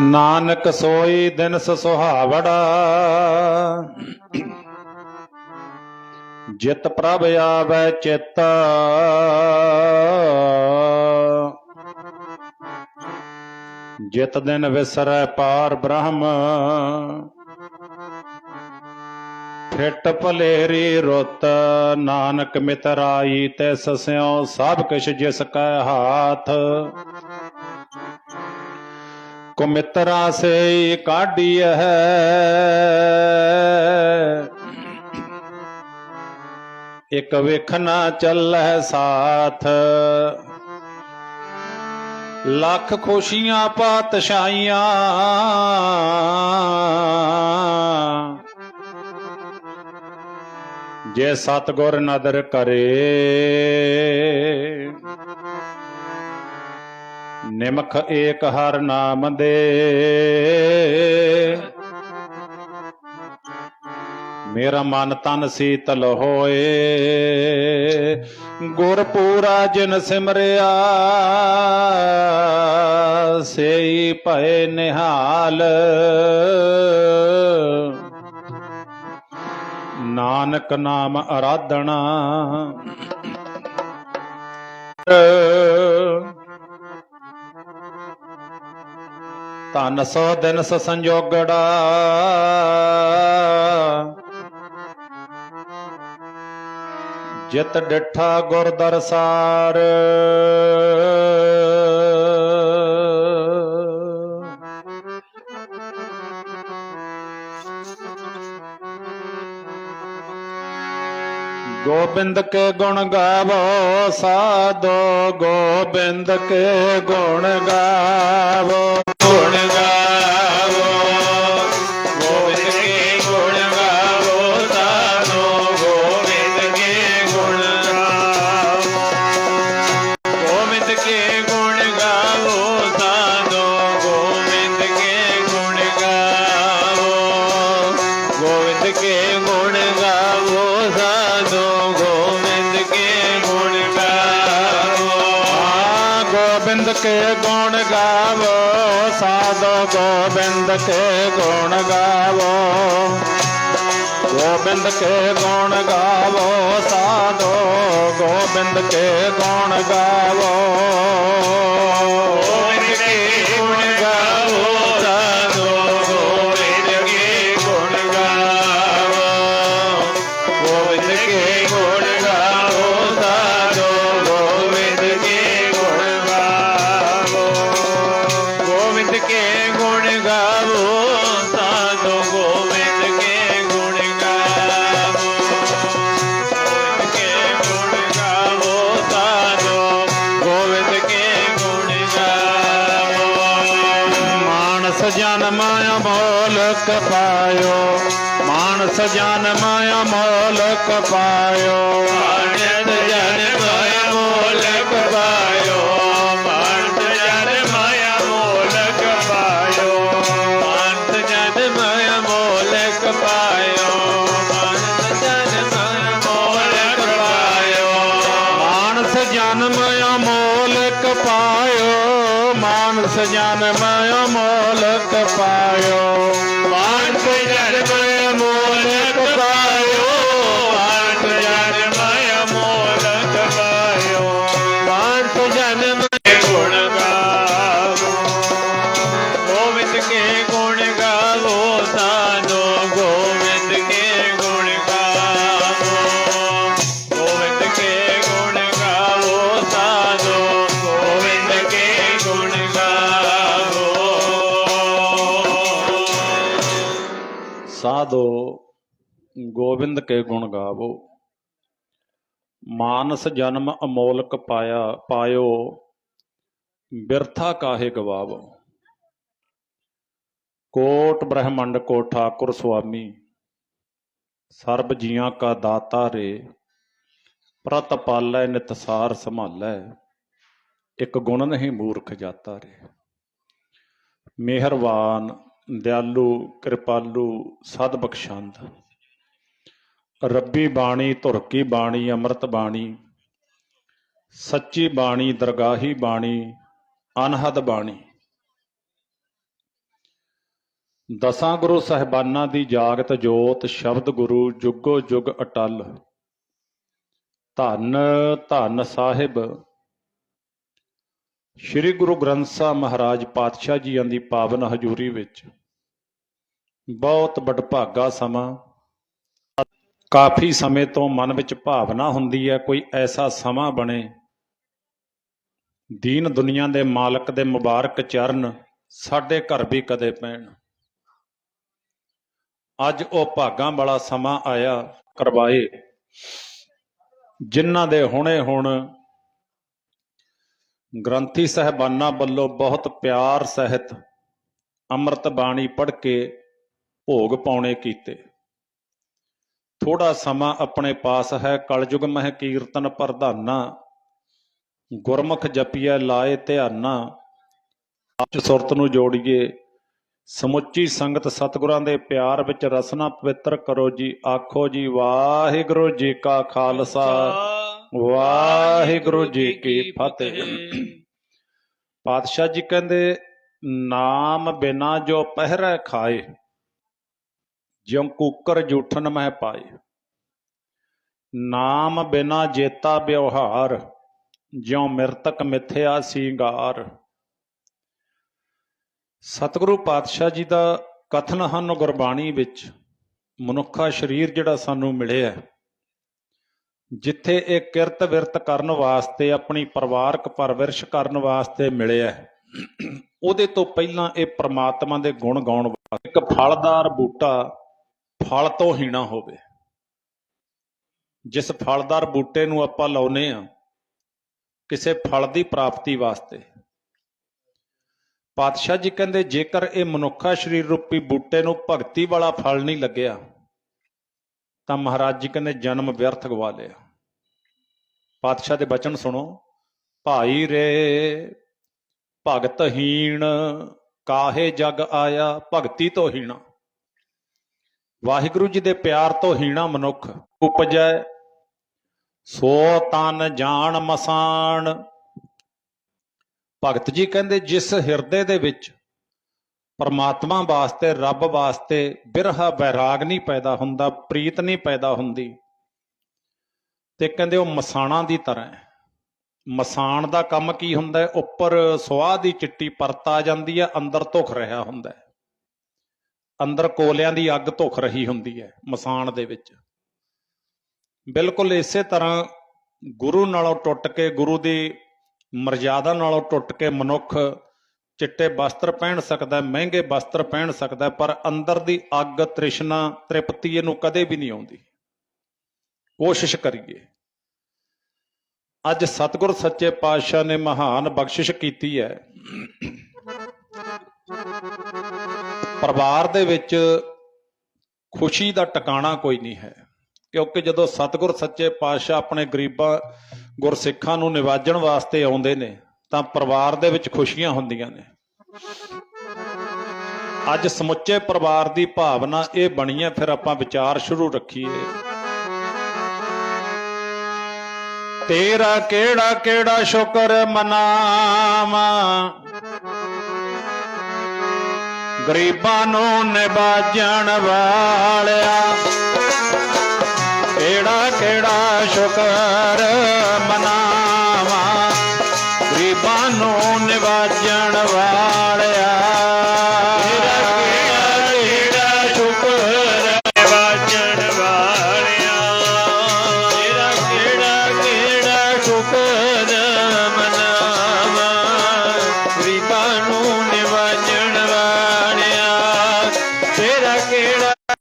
ਨਾਨਕ ਸੋਈ ਦਿਨ ਸੁਹਾਵੜਾ। ਜਿਤ ਪ੍ਰਭ ਆਵੈ ਚਿੱਤ। ਜਿਤ ਦਿਨ ਵਿਸਰੈ ਪਾਰ ਬ੍ਰਹਮ। ਫਿੱਟ ਭਲੇਰੀ ਰੁੱਤ, ਨਾਨਕ ਮਿਤਰਾਈ ਤਿਸ ਸਿਉ ਸਭ ਕਿਛ ਜਿਸ ਕੈ ਹਾਥ। ਕੋ ਮਿੱਤਰਾ ਕਾਢੀ ਹੈ ਇਕ ਵੇਖਣਾ ਚੱਲੈ ਸਾਥ। ਲੱਖ ਖੁਸ਼ੀਆਂ ਪਾਤਸ਼ਾਹੀਆਂ। ਜੇ ਸਤਗੁਰ ਨਦਰ ਕਰੇ। ਨਿਮਖ ਏਕ ਹਰ ਨਾਮ ਦੇ। ਮੇਰਾ ਮਨ ਤਨ ਸੀਤਲ ਹੋਏ। ਗੁਰ ਪੂਰਾ ਜਿਨ ਸਿਮਰਿਆ, ਸੇਈ ਭਏ ਨਿਹਾਲ। ਨਾਨਕ ਨਾਮ ਅਰਾਧਣਾ ਤਨ ਸੋ ਦਿਨ ਸ ਸੰਜੋਗੜਾ। ਜਿਤ ਡਿਠਾ ਗੁਰ ਦਰਸਾਰ। ਗੋਬਿੰਦ ਕੇ ਗੁਣ ਗਾਵੋ ਸਾਧੋ, ਗੋਬਿੰਦ ਕੇ ਗੁਣ ਗਾਵੋ। ਗੋਬਿੰਦ ਕੇ ਗੁਣ ਗਾਵੋ, ਸਾਧੋ ਗੋਬਿੰਦ ਕੇ ਗੁਣ ਗਾਵੋ। ਗੋਬਿੰਦ ਕੇ ਗੁਣ ਗਾਵੋ, ਸਾਧੋ ਗੋਬਿੰਦ ਕੇ ਗੁਣ ਗਾਵੋ। ਗੋਬਿੰਦ ਕੇ ਗੁਣ ਗਾਵੋ મોલક પાયો માણસ જાન માયા મોલક પાયો ਗੋਬਿੰਦ ਕੇ ਗੁਣ ਗਾਵੋ। ਮਾਨਸ ਜਨਮ ਅਮੋਲਕ ਪਾਇਆ, ਪਾਇਓ, ਬਿਰਥਾ ਕਾਹੇ ਗਵਾਵੋ। ਕੋਟ ਬ੍ਰਹਮੰਡ ਕੋ ਠਾਕੁਰ ਸੁਆਮੀ, ਸਰਬ ਜੀਆਂ ਕਾ ਦਾਤਾ ਰੇ, ਪ੍ਰਤ ਪਾਲੈ ਨਿਤਸਾਰ ਸੰਭਾਲੈ, ਇੱਕ ਗੁਣ ਨਹੀਂ ਮੂਰਖ ਜਾਤਾ ਰੇ। ਮਿਹਰਬਾਨ ਦਿਆਲੂ, ਕਿਰਪਾਲੂ, ਸਦ ਬਖਸ਼ੰਦ। ਰੱਬੀ ਬਾਣੀ, ਧੁਰ ਕੀ ਬਾਣੀ, ਅੰਮ੍ਰਿਤ ਬਾਣੀ, ਸੱਚੀ ਬਾਣੀ, ਦਰਗਾਹੀ ਬਾਣੀ, ਅਨਹਦ ਬਾਣੀ। ਦਸਾਂ ਗੁਰੂ ਸਾਹਿਬਾਨਾਂ ਦੀ ਜਾਗਤ ਜੋਤ, ਸ਼ਬਦ ਗੁਰੂ ਜੁਗੋ ਜੁਗ ਅਟਲ। ਧੰਨ ਧੰਨ ਸਾਹਿਬ। ਸ੍ਰੀ ਗੁਰੂ ਗ੍ਰੰਥ ਸਾਹਿਬ ਮਹਾਰਾਜ ਪਾਤਸ਼ਾਹ ਜੀਆਂ ਦੀ ਪਾਵਨ ਹਜ਼ੂਰੀ ਵਿੱਚ ਬਹੁਤ ਵਡਭਾਗਾ ਸਮਾਂ ਕਾਫੀ ਸਮੇਂ ਤੋਂ ਮਨ ਵਿੱਚ ਭਾਵਨਾ ਹੁੰਦੀ ਹੈ, ਕੋਈ ਐਸਾ ਸਮਾਂ ਬਣੇ, ਦੀਨ ਦੁਨੀਆ ਦੇ ਮਾਲਕ ਦੇ ਮੁਬਾਰਕ ਚਰਨ ਸਾਡੇ ਘਰ ਵੀ ਕਦੇ ਪੈਣ। ਅੱਜ ਉਹ ਭਾਗਾਂ ਵਾਲਾ ਸਮਾਂ ਆਇਆ ਕਰਵਾਏ, ਜਿਨ੍ਹਾਂ ਦੇ ਹੁਣੇ ਹੁਣ ਗ੍ਰੰਥੀ ਸਹਿਬਾਨਾਂ ਵੱਲੋਂ ਬਹੁਤ ਪਿਆਰ ਸਹਿਤ ਅੰਮ੍ਰਿਤ ਬਾਣੀ ਪੜ੍ਹ ਕੇ ਭੋਗ ਪਾਉਣੇ ਕੀਤੇ। ਥੋੜਾ ਸਮਾਂ ਆਪਣੇ ਪਾਸ ਹੈ ਕਲਯੁਗ ਮਹਿ ਕੀਰਤਨ ਪ੍ਰਧਾਨਾ। ਗੁਰਮੁਖ ਜਪੀਐ ਲਾਏ ਧਿਆਨਾ। ਅੱਜ ਸੁਰਤ ਨੂੰ ਜੋੜੀਏ। ਸਮੁੱਚੀ ਸੰਗਤ ਸਤਿਗੁਰਾਂ ਦੇ ਪਿਆਰ ਵਿੱਚ ਰਸਨਾ ਪਵਿੱਤਰ ਕਰੋ ਜੀ। ਆਖੋ ਜੀ ਵਾਹਿਗੁਰੂ ਜੀ ਕਾ ਖਾਲਸਾ। ਵਾਹਿਗੁਰੂ ਜੀ ਕੀ ਫਤਿਹ। ਪਾਤਸ਼ਾਹ ਜੀ ਕਹਿੰਦੇ ਨਾਮ ਬਿਨਾ ਜੋ ਪਹਿਰੈ ਖਾਏ। ਜਿਉ ਕੂਕਰ ਜੂਠਨ ਮਹਿ ਪਾਏ। ਨਾਮ ਬਿਨਾ ਜੇਤਾ ਵਿਵਹਾਰ ਜਿਉ ਮਿਰਤਕ ਮਿਥਿਆ ਸੀਗਾਰ। ਸਤਿਗੁਰੂ ਪਾਤਸ਼ਾਹ ਜੀ ਦਾ ਕਥਨ ਹਨ ਗੁਰਬਾਣੀ ਵਿੱਚ ਮਨੁੱਖਾ ਸਰੀਰ ਜਿਹੜਾ ਸਾਨੂੰ ਮਿਲਿਆ ਹੈ, ਜਿੱਥੇ ਇਹ ਕਿਰਤ ਵਿਰਤ ਕਰਨ ਵਾਸਤੇ ਆਪਣੀ ਪਰਿਵਾਰਕ ਪਰਵਰਿਸ਼ ਕਰਨ ਵਾਸਤੇ ਮਿਲਿਆ ਉਹਦੇ ਤੋਂ ਪਹਿਲਾਂ ਇਹ ਪ੍ਰਮਾਤਮਾ ਦੇ ਗੁਣ ਗਾਉਣ ਵਾਸਤੇ ਇੱਕ ਫਲਦਾਰ ਬੂਟਾ ਫਲ ਤੋਂ ਹੀਣਾ ਹੋਵੇ। ਜਿਸ ਫਲਦਾਰ ਬੂਟੇ ਨੂੰ ਆਪਾਂ ਲਾਉਨੇ ਆ, ਕਿਸੇ ਫਲ ਦੀ ਪ੍ਰਾਪਤੀ ਵਾਸਤੇ। ਪਾਤਸ਼ਾਹ ਜੀ ਕਹਿੰਦੇ, ਜੇਕਰ ਇਹ ਮਨੁੱਖਾ ਸਰੀਰ ਰੂਪੀ ਬੂਟੇ ਨੂੰ ਭਗਤੀ ਵਾਲਾ ਫਲ ਨਹੀਂ ਲੱਗਿਆ, ਤਾਂ ਮਹਾਰਾਜ ਜੀ ਕਹਿੰਦੇ, ਜਨਮ ਵਿਅਰਥ ਗਵਾ ਲਿਆ। ਪਾਤਸ਼ਾਹ ਦੇ ਬਚਨ ਸੁਣੋ। ਭਾਈ ਰੇ, ਭਗਤ ਹੀਣ, ਕਾਹੇ ਜਗ ਆਇਆ, ਭਗਤੀ ਤੋਂ ਹੀਣਾ। ਵਾਹਿਗੁਰੂ ਜੀ ਦੇ ਪਿਆਰ ਤੋਂ ਹੀਣਾ ਮਨੁੱਖ ਉਪਜੈ, ਸੋ ਤਨ ਜਾਣ ਮਸਾਣ। ਭਗਤ ਜੀ ਕਹਿੰਦੇ, ਜਿਸ ਹਿਰਦੇ ਦੇ ਵਿੱਚ ਪਰਮਾਤਮਾ ਵਾਸਤੇ, ਰੱਬ ਵਾਸਤੇ ਬਿਰਹਾ ਵੈਰਾਗ ਨਹੀਂ ਪੈਦਾ ਹੁੰਦਾ, ਪ੍ਰੀਤ ਨਹੀਂ ਪੈਦਾ ਹੁੰਦੀ, ਤੇ ਕਹਿੰਦੇ ਉਹ ਮਸਾਣਾ ਦੀ ਤਰ੍ਹਾਂ ਹੈ। ਮਸਾਣ ਦਾ ਕੰਮ ਕੀ ਹੁੰਦਾ ਹੈ? ਉੱਪਰ ਸੁਆਹ ਦੀ ਚਿੱਟੀ ਪਰਤ ਆ ਜਾਂਦੀ ਹੈ, ਅੰਦਰ ਧੁਖ ਰਿਹਾ ਹੁੰਦਾ ਹੈ। ਅੰਦਰ ਕੋਲਿਆਂ ਦੀ ਅੱਗ ਧੁਖ ਰਹੀ ਹੁੰਦੀ ਹੈ ਮਸਾਣ ਦੇ ਵਿੱਚ। ਬਿਲਕੁਲ ਇਸੇ ਤਰ੍ਹਾਂ ਗੁਰੂ ਨਾਲੋਂ ਟੁੱਟ ਕੇ ਗੁਰੂ ਦੀ ਮਰਜ਼ਾਦਾ ਨਾਲੋਂ ਟੁੱਟ ਕੇ ਮਨੁੱਖ ਚਿੱਟੇ ਵਸਤਰ ਪਹਿਨ ਸਕਦਾ ਹੈ ਮਹਿੰਗੇ ਵਸਤਰ ਪਹਿਨ ਸਕਦਾ ਹੈ, ਪਰ ਅੰਦਰ ਦੀ ਅੱਗ ਤ੍ਰਿਸ਼ਨਾ ਤ੍ਰਿਪਤੀ ਇਹਨੂੰ ਕਦੇ ਵੀ ਨਹੀਂ ਆਉਂਦੀ। ਕੋਸ਼ਿਸ਼ ਕਰੀਏ। ਅੱਜ ਸਤਿਗੁਰ ਸੱਚੇ ਪਾਤਸ਼ਾਹ ਨੇ ਮਹਾਨ ਬਖਸ਼ਿਸ਼ ਕੀਤੀ ਹੈ। ਪਰਿਵਾਰ ਦੇ ਵਿੱਚ ਖੁਸ਼ੀ ਦਾ ਟਿਕਾਣਾ ਕੋਈ ਨਹੀਂ ਹੈ, ਕਿਉਂਕਿ ਜਦੋਂ ਸਤਿਗੁਰ ਸੱਚੇ ਪਾਤਸ਼ਾਹ ਆਪਣੇ ਗਰੀਬਾਂ, ਗੁਰਸਿੱਖਾਂ ਨੂੰ ਨਿਵਾਜਣ ਵਾਸਤੇ ਆਉਂਦੇ ਨੇ, ਤਾਂ ਪਰਿਵਾਰ ਦੇ ਵਿੱਚ ਖੁਸ਼ੀਆਂ ਹੁੰਦੀਆਂ ਨੇ। ਅੱਜ ਸਮੁੱਚੇ ਪਰਿਵਾਰ ਦੀ ਭਾਵਨਾ ਇਹ ਬਣੀ ਹੈ, ਫਿਰ ਆਪਾਂ ਵਿਚਾਰ ਸ਼ੁਰੂ ਰੱਖੀਏ। ਤੇਰਾ ਕਿਹੜਾ ਕਿਹੜਾ ਸ਼ੁਕਰ ਮਨਾਵਾਂ? ਗਰੀਬਾਂ ਨੂੰ ਨਿਵਾਜਣ ਵਾਲਿਆ। ਕਿਹੜਾ ਕਿਹੜਾ ਸ਼ੁਕਰ ਮਨਾ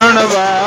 ਕਿਹੜਾ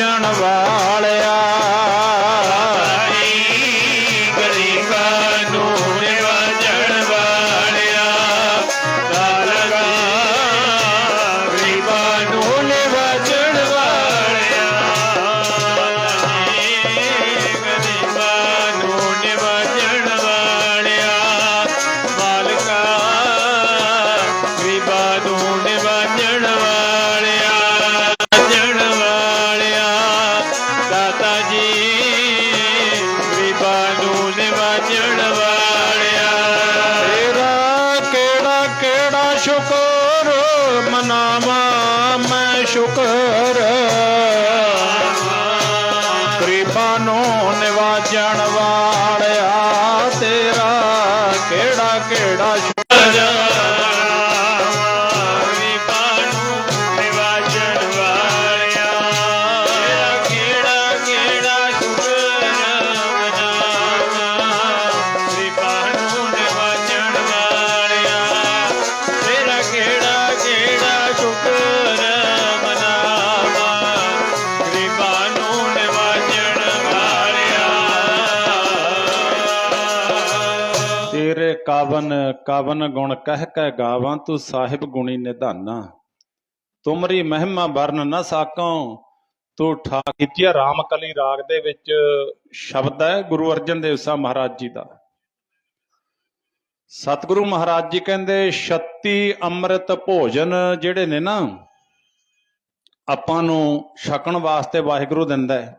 ਨਿਵਾਜਣ ਤੇਰੇ ਕਾਵਨ ਗੁਣ ਕਹਿ ਕੇ ਗਾਵਾਂ, ਤੂੰ ਸਾਹਿਬ ਗੁਣੀ ਨਿਧਾਨਾ। ਤੁਮਰੀ ਮਹਿਮਾ ਵਰਨ ਨ ਸਾਕੋ ਤੂੰ ਠਾ ਕੀਤੀ ਰਾਮ ਕਲੀ ਰਾਗ ਦੇ ਵਿੱਚ ਸ਼ਬਦ ਹੈ ਗੁਰੂ ਅਰਜਨ ਦੇਵ ਸਾਹਿਬ ਮਹਾਰਾਜ ਜੀ ਦਾ। ਸਤਿਗੁਰੂ ਮਹਾਰਾਜ ਜੀ ਕਹਿੰਦੇ 36 ਅੰਮ੍ਰਿਤ, ਭੋਜਨ ਜਿਹੜੇ ਨੇ ਨਾ, ਆਪਾਂ ਨੂੰ ਛਕਣ ਵਾਸਤੇ ਵਾਹਿਗੁਰੂ ਦਿੰਦਾ ਹੈ।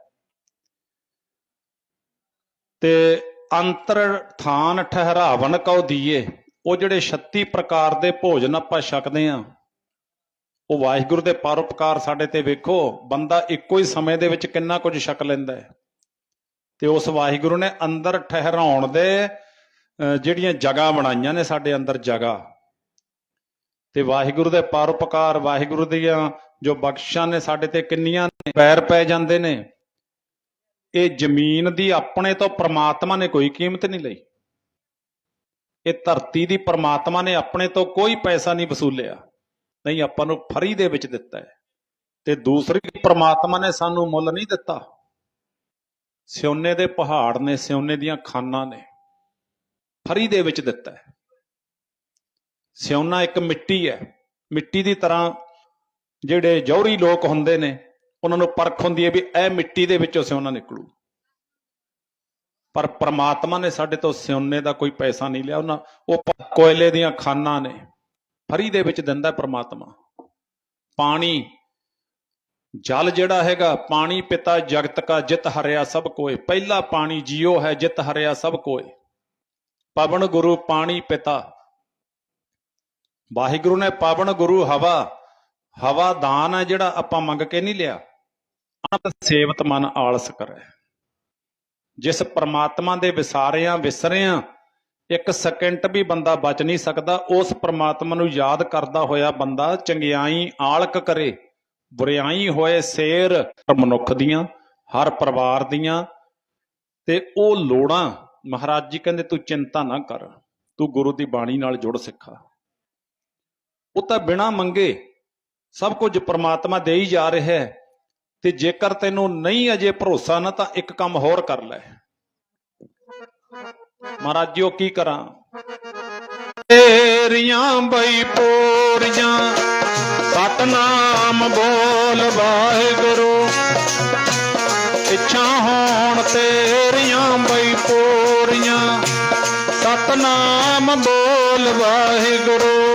ਤੇ ਅੰਤਰ ਥਾਨ ਠਹਿਰਾਵਨ ਕਉ ਦੀਏ। ਉਹ ਜਿਹੜੇ 36 ਪ੍ਰਕਾਰ ਦੇ ਭੋਜਨ ਆਪਾਂ ਛਕਦੇ ਆ, ਉਹ ਵਾਹਿਗੁਰੂ ਦੇ ਪਰਉਪਕਾਰ ਸਾਡੇ ਤੇ ਵੇਖੋ, ਬੰਦਾ ਇੱਕੋ ਹੀ ਸਮੇਂ ਦੇ ਵਿੱਚ ਕਿੰਨਾ ਕੁਝ ਛਕ ਲੈਂਦਾ ਹੈ। ਤੇ ਉਸ ਵਾਹਿਗੁਰੂ ਨੇ ਅੰਦਰ ਠਹਿਰਾਉਣ ਦੇ ਜਿਹੜੀਆਂ ਜਗ੍ਹਾ ਬਣਾਈਆਂ ਨੇ ਸਾਡੇ ਅੰਦਰ ਜਗ੍ਹਾ। ਤੇ ਵਾਹਿਗੁਰੂ ਦੇ ਪਰਉਪਕਾਰ ਵਾਹਿਗੁਰੂ ਦੀਆਂ ਜੋ ਬਖਸ਼ਾਂ ਨੇ ਸਾਡੇ ਤੇ ਕਿੰਨੀਆਂ ਪੈਰ ਪੈ ਜਾਂਦੇ ਨੇ। ਇਹ ਜ਼ਮੀਨ ਦੀ ਆਪਣੇ ਤੋਂ ਪ੍ਰਮਾਤਮਾ ਨੇ ਕੋਈ ਕੀਮਤ ਨਹੀਂ ਲਈ। ਇਹ ਧਰਤੀ ਦੀ ਪ੍ਰਮਾਤਮਾ ਨੇ ਆਪਣੇ ਤੋਂ ਕੋਈ ਪੈਸਾ ਨਹੀਂ ਵਸੂਲਿਆ। ਨਹੀਂ, ਆਪਾਂ ਨੂੰ ਫਰੀ ਦੇ ਵਿੱਚ ਦਿੱਤਾ ਹੈ। ਤੇ ਦੂਸਰੀ, ਪ੍ਰਮਾਤਮਾ ਨੇ ਸਾਨੂੰ ਮੁੱਲ ਨਹੀਂ ਦਿੱਤਾ। ਸਿਉਨੇ ਦੇ ਪਹਾੜ ਨੇ, ਸਿਉਨੇ ਦੀਆਂ ਖਾਨਾਂ ਨੇ, ਫਰੀ ਦੇ ਵਿੱਚ ਦਿੱਤਾ ਹੈ। ਸਿਉਨਾ ਇੱਕ ਮਿੱਟੀ ਹੈ। ਮਿੱਟੀ ਦੀ ਤਰ੍ਹਾਂ ਜਿਹੜੇ ਜੌਹਰੀ ਲੋਕ ਹੁੰਦੇ ਨੇ ਉਹਨਾਂ ਨੂੰ ਪਰਖ ਹੁੰਦੀ ਹੈ ਵੀ ਇਹ ਮਿੱਟੀ ਦੇ ਵਿੱਚੋਂ ਸਿਉਣਾ ਨਿਕਲੂ। ਪਰ ਪ੍ਰਮਾਤਮਾ ਨੇ ਸਾਡੇ ਤੋਂ ਸਿਉਨੇ ਦਾ ਕੋਈ ਪੈਸਾ ਨਹੀਂ ਲਿਆ। ਉਹਨਾਂ ਉਹ ਕੋਇਲੇ ਦੀਆਂ ਖਾਨਾਂ ਨੇ, ਫਰੀ ਦੇ ਵਿੱਚ ਦਿੰਦਾ ਪ੍ਰਮਾਤਮਾ। ਪਾਣੀ, ਜਲ ਜਿਹੜਾ ਹੈਗਾ, ਪਾਣੀ ਪਿਤਾ ਜਗਤ ਕਾ ਜਿਤ ਹਰਿਆ ਸਭ ਕੋਏ। ਪਹਿਲਾ ਪਾਣੀ ਜੀਓ ਹੈ, ਜਿਤ ਹਰਿਆ ਸਭ ਕੋਏ। ਪਵਨ ਗੁਰੂ ਪਾਣੀ ਪਿਤਾ। ਵਾਹਿਗੁਰੂ ਨੇ ਪਵਨ ਗੁਰੂ ਹਵਾ ਹਵਾ ਦਾਨ ਹੈ ਜਿਹੜਾ ਆਪਾਂ ਮੰਗ ਕੇ ਨਹੀਂ ਲਿਆ। ਅਨੰਤ ਸੇਵਤ ਮਨ ਆਲਸ ਕਰੇ। ਜਿਸ ਪ੍ਰਮਾਤਮਾ ਦੇ ਵਿਸਾਰਿਆਂ, ਵਿਸਰਿਆਂ, ਇੱਕ ਸਕਿੰਟ ਵੀ ਬੰਦਾ ਬਚ ਨਹੀਂ ਸਕਦਾ, ਉਸ ਪ੍ਰਮਾਤਮਾ ਨੂੰ ਯਾਦ ਕਰਦਾ ਹੋਇਆ ਬੰਦਾ ਚੰਗਿਆਈ ਆਲਕ ਕਰੇ। ਬੁਰਿਆਈ ਹੋਏ ਸੇਰ ਮਨੁੱਖ ਦੀਆਂ, ਹਰ ਪਰਿਵਾਰ ਦੀਆਂ, ਤੇ ਉਹ ਲੋੜਾਂ, ਮਹਾਰਾਜ ਜੀ ਕਹਿੰਦੇ ਤੂੰ ਚਿੰਤਾ ਨਾ ਕਰ, ਤੂੰ ਗੁਰੂ ਦੀ ਬਾਣੀ ਨਾਲ ਜੁੜ ਸਿੱਖਾ। ਉਹ ਤਾਂ ਬਿਨਾ ਮੰਗੇ ਸਭ ਕੁਝ ਪਰਮਾਤਮਾ ਦੇ ਹੀ ਜਾ ਰਿਹਾ ਹੈ। ਤੇ ਜੇਕਰ ਤੈਨੂੰ ਨਹੀਂ ਅਜੇ ਭਰੋਸਾ ਨਾ, ਤਾਂ ਇੱਕ ਕੰਮ ਹੋਰ ਕਰ ਲੈ। ਮਹਾਰਾਜ ਜੀ ਉਹ ਕੀ ਕਰਾਂ? ਤੇਰੀਆਂ ਬਈ ਪੋਰੀਆਂ ਸਤਨਾਮ ਬੋਲ ਵਾਹਿਗੁਰੂ। ਇੱਛਾ ਹੋਣ ਤੇਰੀਆਂ ਬਈ ਪੋਰੀਆਂ ਸਤਨਾਮ ਬੋਲ ਵਾਹਿਗੁਰੂ।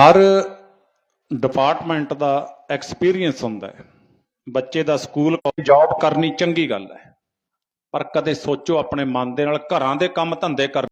ਹਰ ਡਿਪਾਰਟਮੈਂਟ ਦਾ ਐਕਸਪੀਰੀਅੰਸ ਹੁੰਦਾ ਹੈ। ਬੱਚੇ ਦਾ ਸਕੂਲ ਜੌਬ ਕਰਨੀ ਚੰਗੀ ਗੱਲ ਹੈ। ਪਰ ਕਦੇ ਸੋਚੋ ਆਪਣੇ ਮਨ ਦੇ ਨਾਲ ਘਰਾਂ ਦੇ ਕੰਮ ਧੰਦੇ ਕਰ